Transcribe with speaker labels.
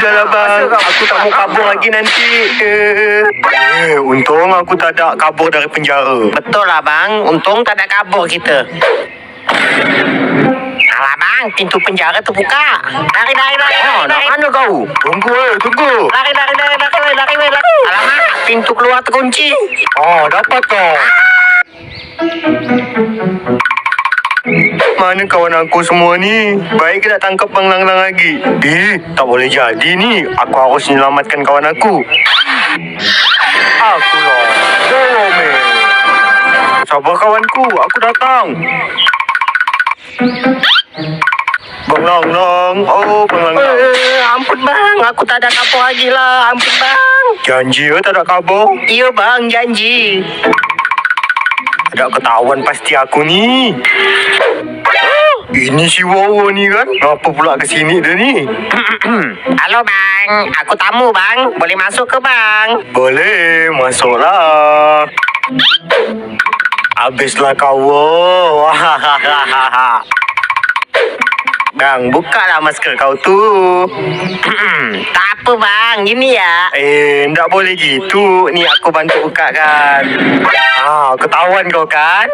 Speaker 1: Sudahlah bang, aku tak mau kabur lagi nanti. Eh, untung aku tak ada kabur dari penjara.
Speaker 2: Betul lah bang. Untung tak ada kabur kita. Alah bang, pintu penjara terbuka. Lari, lari, lari,
Speaker 1: Ah,
Speaker 2: lari,
Speaker 1: nak mana kau? Tunggu eh, tunggu.
Speaker 2: Lari, lari, lari, lari, lari, lari, lari, lari. Alamak, pintu keluar terkunci.
Speaker 1: Oh, dapat kau. Mana kawan aku semua ni? Baik kita tangkap Bang Lang Lang lagi. Eh, tak boleh jadi ni. Aku harus menyelamatkan kawan aku. Aku lah. Sabar kawanku, aku datang. Bang Lang Lang. Oh, Bang Lang Lang.
Speaker 2: Eh, ampun bang, aku tak ada kabur lagi lah. Ampun bang.
Speaker 1: Janji ya tak ada kabur?
Speaker 2: Iya bang, janji.
Speaker 1: Ada ketahuan pasti aku ni. Ini si Wawa ni kan? Kenapa pula ke sini dia ni?
Speaker 2: Halo bang, aku tamu bang. Boleh masuk ke bang?
Speaker 1: Boleh, masuklah. Habislah kau. Bang, buka lah masker kau tu.
Speaker 2: tak apa bang, gini ya.
Speaker 1: Eh, ndak boleh gitu. Ni aku bantu buka kan. Ah, ketahuan kau kan?